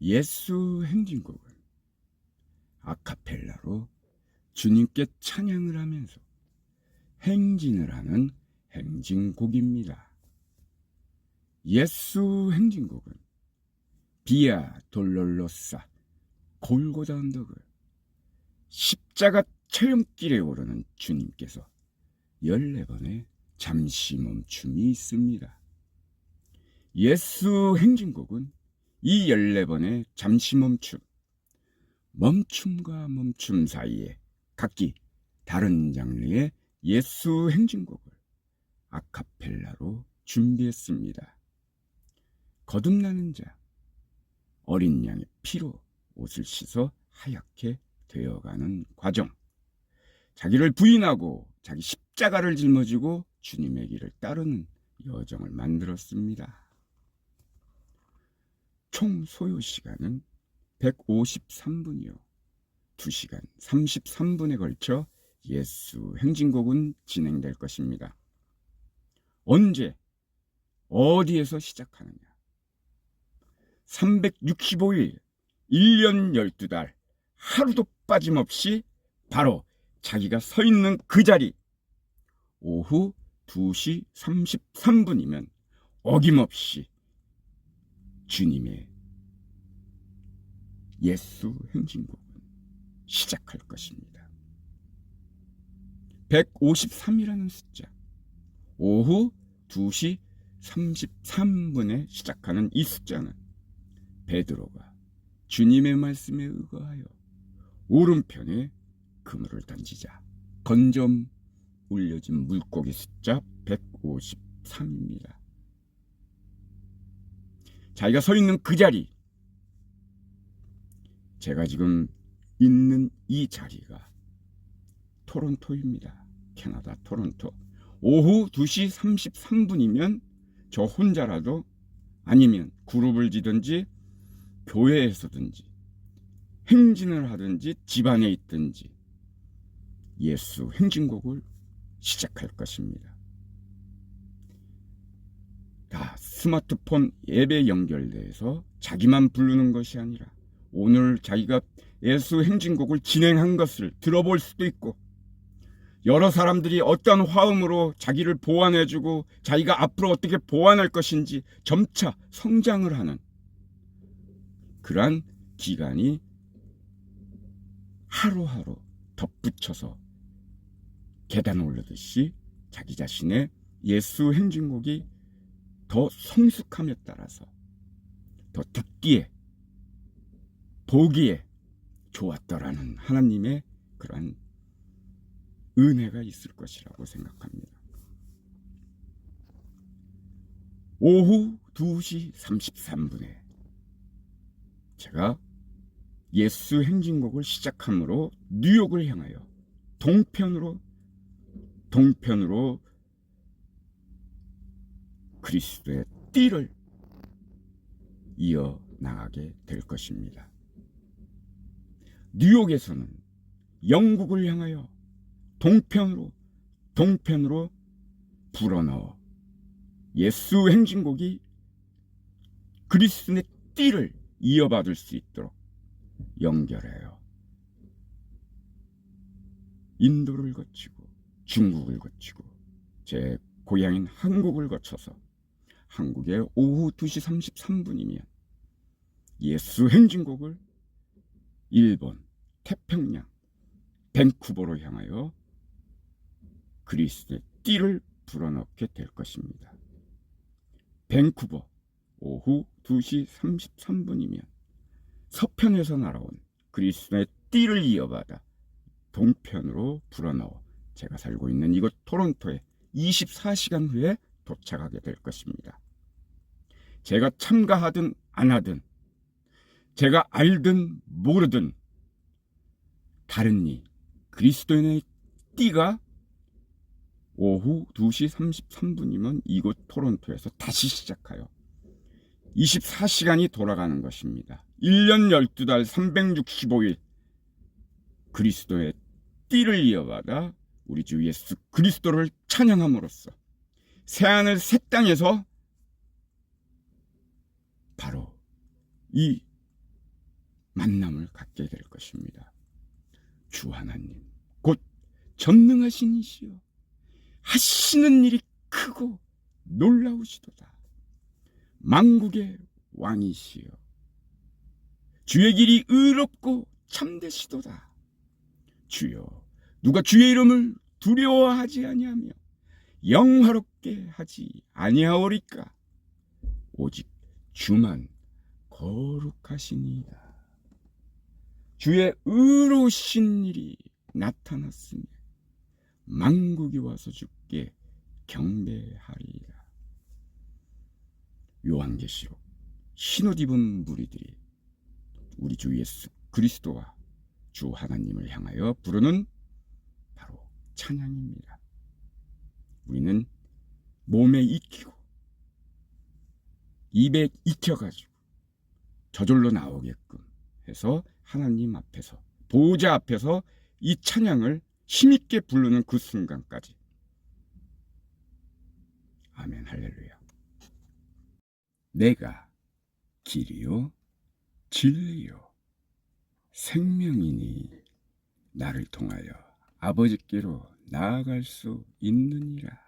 예수 행진곡은 아카펠라로 주님께 찬양을 하면서 행진을 하는 행진곡입니다. 예수 행진곡은 비아 돌롤로사 골고다 언덕을 십자가 처형길에 오르는 주님께서 14번의 잠시 멈춤이 있습니다. 예수 행진곡은 이 14번의 잠시 멈춤, 멈춤과 멈춤 사이에 각기 다른 장르의 예수 행진곡을 아카펠라로 준비했습니다. 거듭나는 자, 어린 양의 피로 옷을 씻어 하얗게 되어가는 과정, 자기를 부인하고 자기 십자가를 짊어지고 주님의 길을 따르는 여정을 만들었습니다. 총 소요 시간은 153분이요. 2시간 33분에 걸쳐 예수 행진곡은 진행될 것입니다. 언제, 어디에서 시작하느냐? 365일, 1년 12달, 하루도 빠짐없이 바로 자기가 서 있는 그 자리, 오후 2시 33분이면 어김없이 주님의 예수 행진곡은 시작할 것입니다. 153이라는 숫자, 오후 2시 33분에 시작하는 이 숫자는 베드로가 주님의 말씀에 의거하여 오른편에 그물을 던지자 건점 울려진 물고기 숫자 153입니다. 자기가 서 있는 그 자리, 제가 지금 있는 이 자리가 토론토입니다. 캐나다 토론토. 오후 2시 33분이면 저 혼자라도 아니면 그룹을 지든지 교회에서든지 행진을 하든지 집안에 있든지 예수 행진곡을 시작할 것입니다. 다 스마트폰 앱에 연결돼서 자기만 부르는 것이 아니라 오늘 자기가 예수 행진곡을 진행한 것을 들어볼 수도 있고 여러 사람들이 어떤 화음으로 자기를 보완해주고 자기가 앞으로 어떻게 보완할 것인지 점차 성장을 하는 그러한 기간이 하루하루 덧붙여서 계단 올르듯이 자기 자신의 예수 행진곡이 더 성숙함에 따라서 더 듣기에 보기에 좋았더라는 하나님의 그러한 은혜가 있을 것이라고 생각합니다. 오후 2시 33분에 제가 예수 행진곡을 시작함으로 뉴욕을 향하여 동편으로 동편으로 그리스도의 띠를 이어 나가게 될 것입니다. 뉴욕에서는 영국을 향하여 동편으로 동편으로 불어넣어 예수 행진곡이 그리스도의 띠를 이어받을 수 있도록 연결해요. 인도를 거치고 중국을 거치고 제 고향인 한국을 거쳐서 한국의 오후 2시 33분이면 예수 행진곡을 일본 태평양 밴쿠버로 향하여 그리스도의 띠를 불어넣게 될 것입니다. 밴쿠버 오후 2시 33분이면 서편에서 날아온 그리스도의 띠를 이어받아 동편으로 불어넣어 제가 살고 있는 이곳 토론토에 24시간 후에 도착하게 될 것입니다. 제가 참가하든 안 하든 제가 알든 모르든 다른 이 그리스도인의 띠가 오후 2시 33분이면 이곳 토론토에서 다시 시작하여 24시간이 돌아가는 것입니다. 1년 12달 365일 그리스도의 띠를 이어받아 우리 주 예수 그리스도를 찬양함으로써 새하늘 새 땅에서 바로 이 만남을 갖게 될 것입니다. 주 하나님, 곧 전능하신 이시여, 하시는 일이 크고 놀라우시도다. 만국의 왕이시여, 주의 길이 의롭고 참되시도다. 주여, 누가 주의 이름을 두려워하지 아니하며 영화롭게 하지 아니하오리까? 오직 주만 거룩하시니이다. 주의 의로우신 일이 나타났으며 만국이 와서 주께 경배하리이다. 요한계시록 흰옷 입은 무리들이 우리 주 예수 그리스도와 주 하나님을 향하여 부르는 바로 찬양입니다. 우리는 몸에 익히고 입에 익혀가지고 저절로 나오게끔 해서 하나님 앞에서 보호자 앞에서 이 찬양을 힘있게 부르는 그 순간까지. 아멘 할렐루야. 내가 길이요 진리요 생명이니 나를 통하여 아버지께로 나아갈 수 있느니라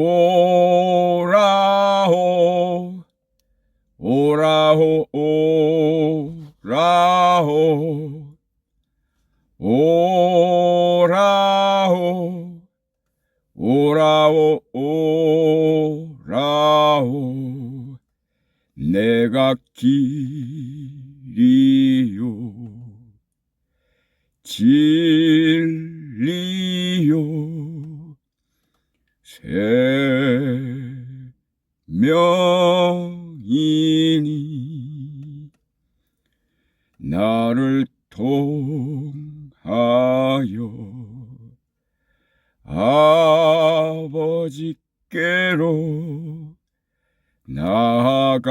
오라호 오라호 오라호 오라호 오라호 오라호 내가 길이요 진리요. 생 명이니 나를 통하여 아버지께로 나아갈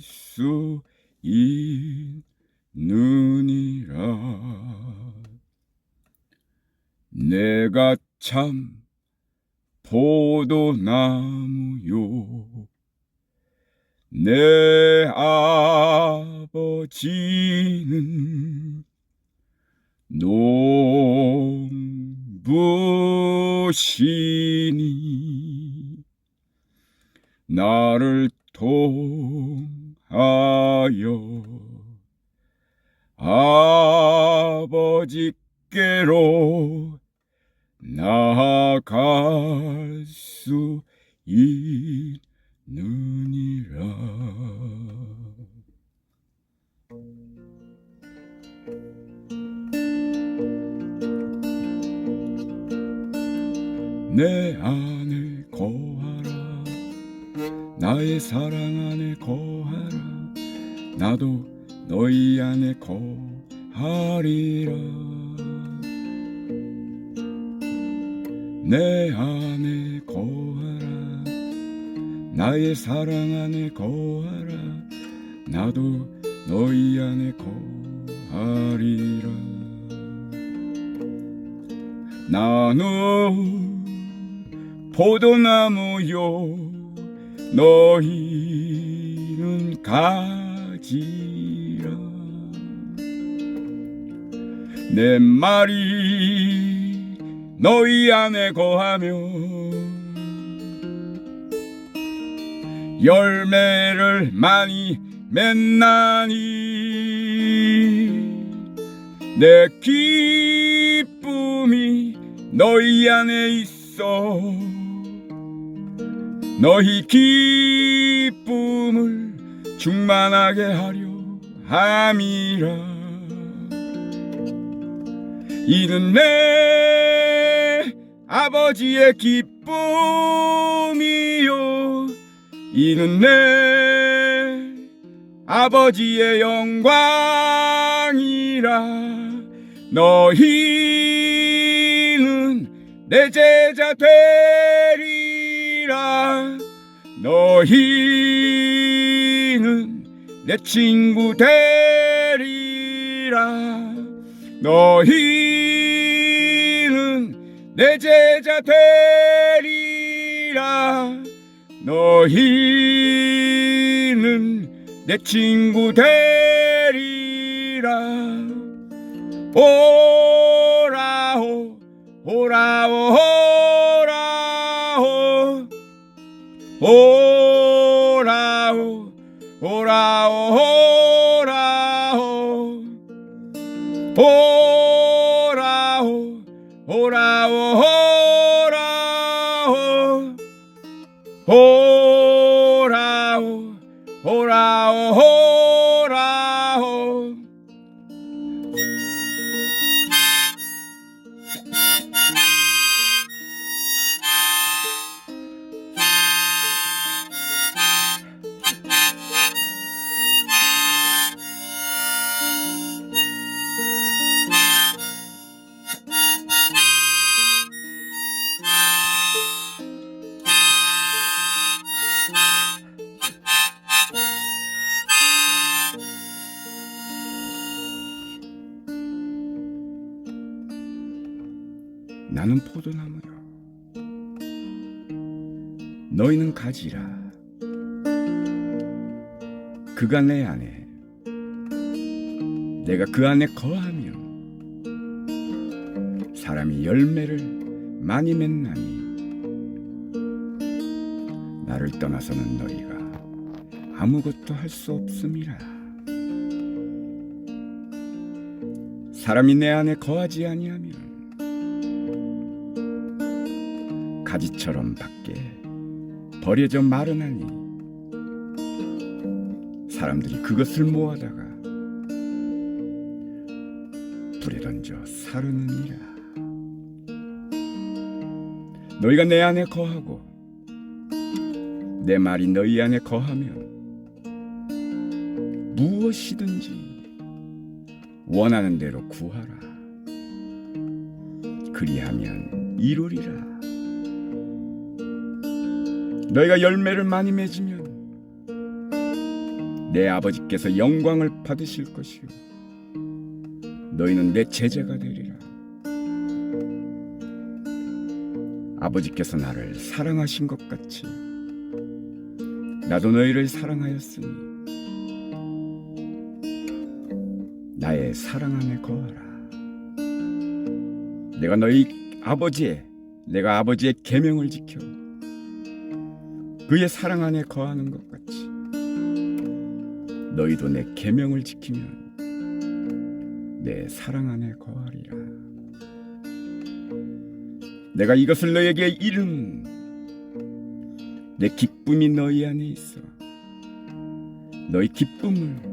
수 있느니라. 내가 참 포도나무요. 내 아버지는 농부시니 나를 통하여 아버지께로 나아갈 내 안에 거하라. 나의 사랑 안에 거하라. 나도 너희 안에 거하리라. 내 안에 거하라. 나의 사랑 안에 거하라. 나도 너희 안에 거하리라. 나는 포도나무요 너희는 가지라. 내 말이 너희 안에 거하며 열매를 많이 맺나니 내 기쁨이 너희 안에 있어 너희 기쁨을 충만하게 하려 함이라. 이는 내 아버지의 기쁨이요. 이는 내 아버지의 영광이라. 너희는 내 제자 되 너희는 내 친구 되리라. 너희는 내 제자 되리라. 너희는 내 친구 되리라 오라오 Oh! 포도나무요. 너희는 가지라. 그가 내 안에 내가 그 안에 거하면 사람이 열매를 많이 맺나니 나를 떠나서는 너희가 아무것도 할 수 없음이라. 사람이 내 안에 거하지 아니하면 가지처럼 밖에 버려져 마르나니. 사람들이 그것을 모아다가 불에 던져 사르느니라. 너희가 내 안에 거하고 내 말이 너희 안에 거하면 무엇이든지 원하는 대로 구하라. 그리하면 이루리라 너희가 열매를 많이 맺으면 내 아버지께서 영광을 받으실 것이요. 너희는 내 제자가 되리라. 아버지께서 나를 사랑하신 것 같이 나도 너희를 사랑하였으니 나의 사랑 안에 거하라. 내가 너희 아버지의 내가 아버지의 계명을 지켜 그의 사랑 안에 거하는 것 같이 너희도 내 계명을 지키면 내 사랑 안에 거하리라. 내가 이것을 너에게 이름 내 기쁨이 너희 안에 있어 너희 기쁨을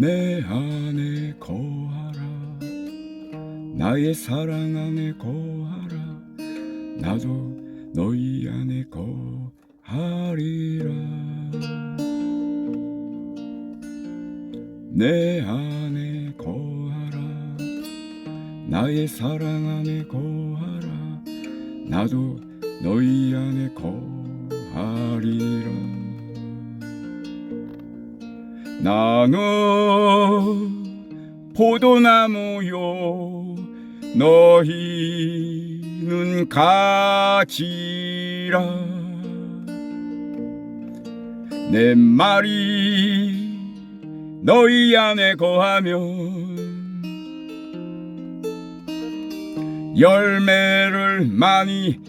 내 안에 거하라. 나의 사랑 안에 거하라. 나도 너희 안에 거하리라. 내 안에 거하라. 나의 사랑 안에 거하라. 나도 너희 안에 거하리라 나는 포도나무요 너희는 가지라. 내 말이 너희 안에 거하면 열매를 많이